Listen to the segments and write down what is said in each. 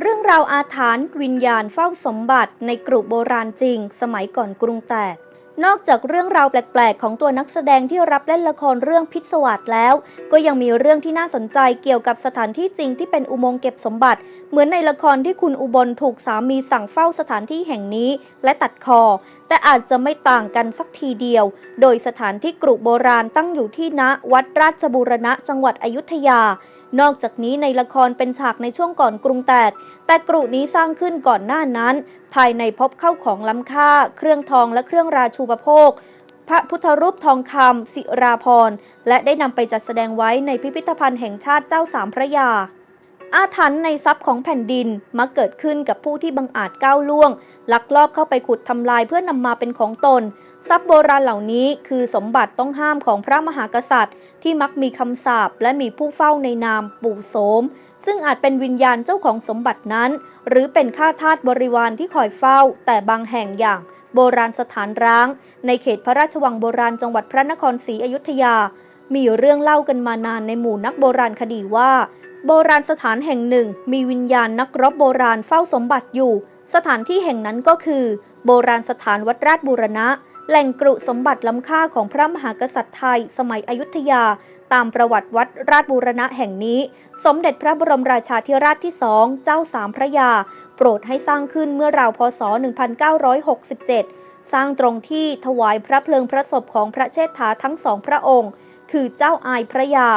เรื่องราวอาถรรพ์วิญญาณเฝ้าสมบัติในกรุโบราณจริง สมัยก่อนกรุงแตก นอกจากเรื่องราวแปลก ๆ ของตัวนักแสดงที่รับเล่นละครเรื่องพิศวาสแล้ว ก็ยังมีเรื่องที่น่าสนใจเกี่ยวกับสถานที่จริงที่เป็นอุโมงค์เก็บสมบัติ เหมือนในละครที่คุณอุบลถูกสามีสั่งเฝ้าสถานที่แห่งนี้และตัดคอ แต่อาจจะไม่ต่างกันสักทีเดียว โดยสถานที่กรุโบราณตั้งอยู่ที่ณวัดราชบูรณะจังหวัดอยุธยา นอกจากนี้ในละครเป็นฉากในช่วงก่อนกรุงแตก แต่กรุนี้สร้างขึ้นก่อนหน้านั้น ภายในพบเข้าของล้ำค่า เครื่องทองและเครื่องราชูปโภค พระพุทธรูปทองคำศิราพรและได้นำไปจัดแสดงไว้ในพิพิธภัณฑ์แห่งชาติเจ้าสามพระยา อาถรรพ์ในทรัพย์ของแผ่นดินมักเกิดขึ้นกับผู้ที่บังอาจก้าวล่วง ลักลอบเข้าไปขุดทำลายเพื่อนำมาเป็นของตน ทรัพย์โบราณเหล่านี้คือสมบัติต้องห้ามของพระมหากษัตริย์ ที่มักมีคำสาปและมีผู้เฝ้าในนามปู่โสม ซึ่งอาจเป็นวิญญาณเจ้าของสมบัตินั้น หรือเป็นข้าทาสบริวารที่คอยเฝ้า แต่บางแห่งอย่าง โบราณสถานร้าง ในเขตพระราชวังโบราณจังหวัดพระนครศรีอยุธยา มีเรื่องเล่ากันมานานในหมู่นักโบราณคดีว่า โบราณสถานแห่งหนึ่ง มีวิญญาณนักรบโบราณเฝ้าสมบัติอยู่ สถานที่แห่งนั้นก็คือ โบราณสถานวัดราชบูรณะ แหล่งกรุสมบัติล้ำค่าของพระมหากษัตริย์ไทย สมัยอยุธยา ตามประวัติวัดราชบูรณะแห่งนี้ สมเด็จพระบรมราชาธิราชที่สองเจ้าสามพระยา โปรดให้สร้างขึ้นเมื่อราวพศ 1967 สร้างตรงที่ถวายพระเพลิงพระศพของพระเชษฐาทั้งสองพระองค์ คือเจ้าอายพระยา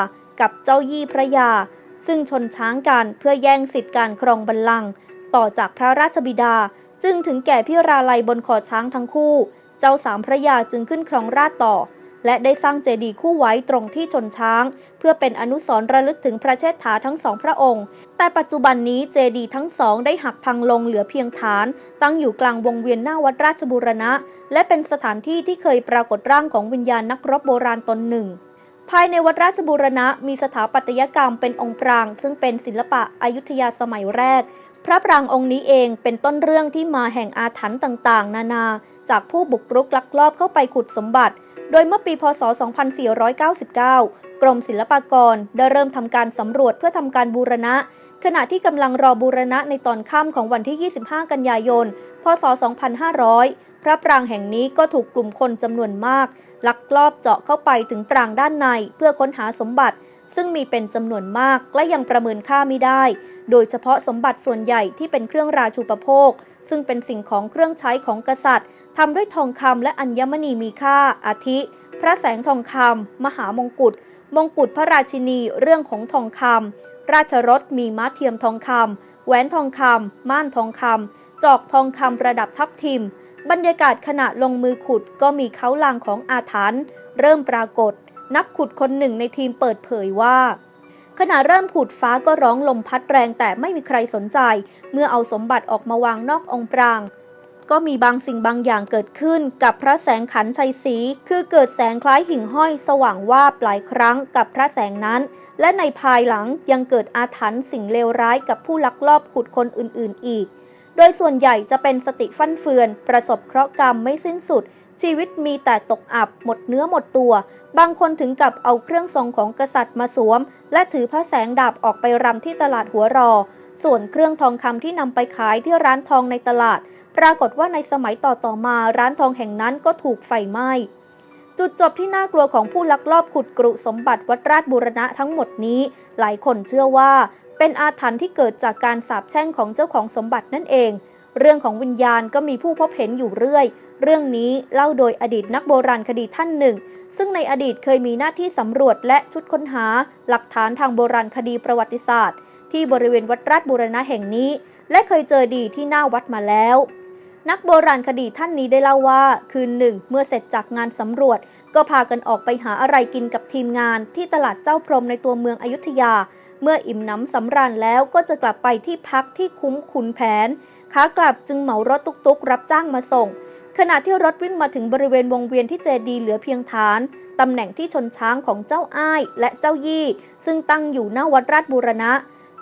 กับเจ้ายี่พระยา ซึ่งชนช้างกันเพื่อแย่งสิทธิการครองบัลลังก์ต่อจากพระราชบิดา จึงถึงแก่พิราลัยบนขอช้างทั้งคู่ เจ้าสามพระยาจึงขึ้นครองราชต่อ และได้สร้างเจดีย์คู่ไว้ตรงที่ชนช้าง เพื่อเป็นอนุสรณ์ระลึกถึงพระเชษฐาทั้งสองพระองค์ แต่ปัจจุบันนี้เจดีย์ทั้งสองได้หักพังลงเหลือเพียงฐาน ตั้งอยู่กลางวงเวียนหน้าวัดราชบูรณะ และเป็นสถานที่ที่เคยปรากฏร่างของวิญญาณนักรบโบราณตนหนึ่ง ภายในวัดราชบูรณะมีสถาปัตยกรรมเป็นองค์ปราง ซึ่งเป็นศิลปะอายุทยาสมัยแรก พระปรางองค์นี้เองเป็นต้นเรื่องที่มาแห่งอาถรรพ์ต่างๆ นานา จากผู้บุกรุกลักลอบเข้าไปขุดสมบัติ โดยเมื่อปีพศ 2499 กรมศิลปากรได้เริ่มทำการสำรวจเพื่อทำการบูรณะ ขณะที่กำลังรอบูรณะในตอนค่ำของวันที่ 25 กันยายน พศ 2500 พระปรางแห่งนี้ก็ถูกกลุ่มคนจำนวนมาก ลักลอบเจาะเข้าไปถึงปรางด้านในเพื่อค้นหาสมบัติ ซึ่งมีเป็นจำนวนมากและยังประเมินค่าไม่ได้ โดยเฉพาะสมบัติส่วนใหญ่ที่เป็นเครื่องราชูปโภค ซึ่งเป็นสิ่งของเครื่องใช้ของกษัตริย์ทำด้วยทองคำและอัญมณีมีค่า อาทิ พระแสงทองคำมหามงกุฎมงกุฎพระราชินีเรื่องของทองคำราชรถมีม้าเทียมทองคำแหวนทองคำม่านทองคำจอกทองคำประดับทับทิม บรรยากาศขณะลงมือขุดก็มีเขาลางของอาถรรพ์เริ่มปรากฏ นักขุดคนหนึ่งในทีมเปิดเผยว่า ขณะเริ่มขุดฟ้าก็ร้องลมพัดแรงแต่ไม่มีใครสนใจ เมื่อเอาสมบัติออกมาวางนอกองค์ปราง ก็มีบางสิ่งบางอย่างเกิดขึ้นกับพระแสงขันชัยศรีคือเกิดแสงคล้ายหิ่งห้อยสว่างวาบหลายครั้งกับพระแสงนั้น และในภายหลังยังเกิดอาถรรพ์สิ่งเลวร้ายกับผู้ลักลอบขุดคนอื่นๆอีก โดยส่วนใหญ่จะเป็นสติฟั่นเฟือน ประสบเคราะห์กรรมไม่สิ้นสุด ชีวิตมีแต่ตกอับ หมดเนื้อหมดตัว บางคนถึงกับเอาเครื่องทรงของกษัตริย์มาสวม และถือพระแสงดาบออกไปรำที่ตลาดหัวรอ ส่วนเครื่องทองคำที่นำไปขายที่ร้านทองในตลาด ปรากฏว่าในสมัยต่อๆมาร้านทองแห่งนั้นก็ถูกไฟไหม้จุดจบที่น่ากลัวของผู้ลักลอบขุดกรุสมบัติวัดราชบูรณะทั้งหมดนี้ หลายคนเชื่อว่า เป็นอาถรรพ์ที่เกิดจากการสาปแช่งของเจ้าของสมบัตินั่นเอง เรื่องของวิญญาณก็มีผู้พบเห็นอยู่เรื่อย เรื่องนี้เล่าโดยอดีตนักโบราณคดีท่านหนึ่ง ซึ่งในอดีตเคยมีหน้าที่สำรวจและชุดค้นหา หลักฐานทางโบราณคดีประวัติศาสตร์ ที่บริเวณวัดราชบูรณะแห่งนี้ และเคยเจอดีที่หน้าวัดมาแล้วนักโบราณคดีท่านนี้ได้เล่าว่า คืนหนึ่ง เมื่อเสร็จจากงานสำรวจ ก็พากันออกไปหาอะไรกินกับทีมงานที่ตลาดเจ้าพรมในตัวเมืองอยุธยา เมื่ออิ่มน้ำสำราญแล้วก็จะกลับไปที่พักที่คุ้มขุนแผนขากลับจึงเหมารถตุกๆ รับจ้างมาส่ง ขณะที่รถวิ่งมาถึงบริเวณวงเวียนที่เจดีเหลือเพียงฐานตำแหน่งที่ชนช้างของเจ้าอ้ายและเจ้ายี่ ซึ่งตั้งอยู่หน้าวัดราชบูรณะ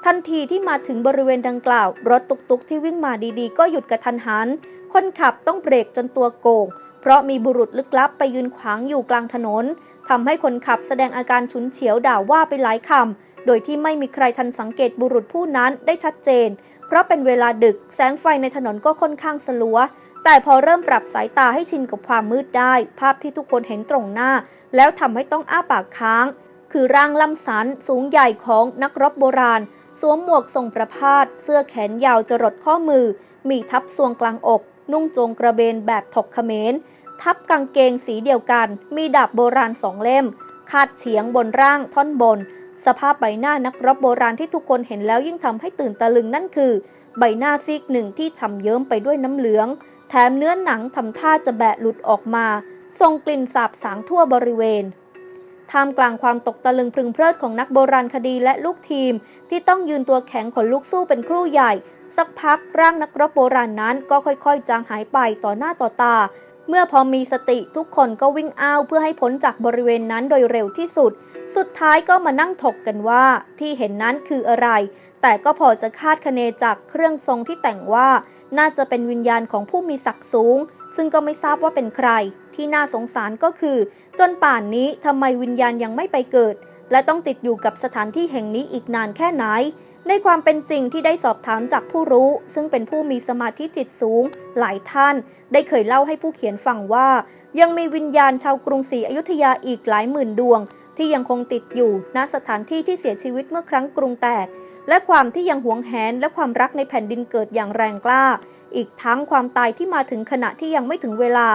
ทันทีที่มาถึงบริเวณดังกล่าว รถตุกๆ ที่วิ่งมาดีๆ ก็หยุดกระทันหัน คนขับต้องเบรกจนตัวโก่ง เพราะมีบุรุษลึกลับไปยืนขวางอยู่กลางถนนทำให้คนขับแสดงอาการฉุนเฉียวด่าว่าไปหลายคำ โดยที่ไม่มีใครทันสังเกตบุรุษผู้นั้นได้ชัดเจน เพราะเป็นเวลาดึกแสงไฟในถนนก็ค่อนข้างสลัว แต่พอเริ่มปรับสายตาให้ชินกับความมืดได้ ภาพที่ทุกคนเห็นตรงหน้า แล้วทำให้ต้องอ้าปากค้าง คือร่างล่ำสันสูงใหญ่ของนักรบโบราณ สวมหมวกทรงประพาสเสื้อแขนยาวจรดข้อมือ มีทับทรวงกลางอก นุ่งโจงกระเบนแบบถกเขมรทับกางเกงสีเดียวกัน มีดาบโบราณสองเล่ม คาดเฉียงบนร่างท่อนบน สภาพใบหน้านักรบโบราณที่ทุกคนเห็นแล้วยิ่งทำให้ตื่นตะลึงนั่นคือ ใบหน้าซีกหนึ่งที่ฉ่ำเยิ้มไปด้วยน้ำเหลือง แถมเนื้อหนังทำท่าจะแบะหลุดออกมาทรงกลิ่นสาบสางทั่วบริเวณท่ามกลางความตกตะลึงพึงเพลิดของนักโบราณคดีและลูกทีม ที่ต้องยืนตัวแข็งขนลุกสู้เป็นครู่ใหญ่ สักพักร่างนักรบโบราณนั้นก็ค่อยๆ จางหายไปต่อหน้าต่อตา เมื่อพอมีสติทุกคนก็วิ่งอ้าวเพื่อให้พ้นจากบริเวณนั้นโดยเร็วที่สุด สุดท้ายก็มานั่งถกกันว่าที่เห็นนั้นคืออะไร แต่ก็พอจะคาดคะเนจากเครื่องทรงที่แต่งว่า น่าจะเป็นวิญญาณของผู้มีศักดิ์สูง ซึ่งก็ไม่ทราบว่าเป็นใคร ที่น่าสงสารก็คือ จนป่านนี้ทำไมวิญญาณยังไม่ไปเกิด และต้องติดอยู่กับสถานที่แห่งนี้อีกนานแค่ไหน ในความเป็นจริงที่ได้สอบถามจากผู้รู้ ซึ่งเป็นผู้มีสมาธิจิตสูง หลายท่าน ได้เคยเล่าให้ผู้เขียนฟังว่า ยังมีวิญญาณชาวกรุงศรีอยุธยาอีกหลายหมื่นดวง ที่ยังคงติดอยู่ณสถานที่ที่เสียชีวิตเมื่อครั้งกรุงแตก และความที่ยังหวงแหนและความรักในแผ่นดินเกิดอย่างแรงกล้า อีกทั้งความตายที่มาถึงขณะที่ยังไม่ถึงเวลา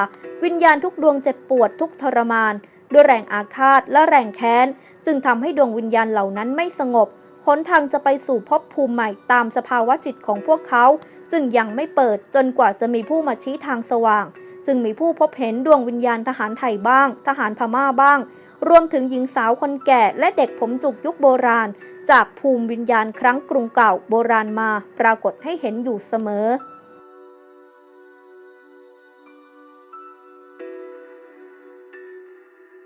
วิญญาณทุกดวงเจ็บปวดทุกทรมาน ด้วยแรงอาฆาตและแรงแค้น จึงทำให้ดวงวิญญาณเหล่านั้นไม่สงบหนทางจะไปสู่ภพภูมิใหม่ตามสภาวะจิตของพวกเขาจึงยังไม่เปิดจนกว่าจะมีผู้มาชี้ทางสว่าง จึงมีผู้พบเห็นดวงวิญญาณทหารไทยบ้าง ทหารพม่าบ้าง รวมถึงหญิงสาวคนแก่และเด็กผมจุกยุคโบราณ จากภูมิวิญญาณครั้งกรุงเก่าโบราณมาปรากฏให้เห็นอยู่เสมอ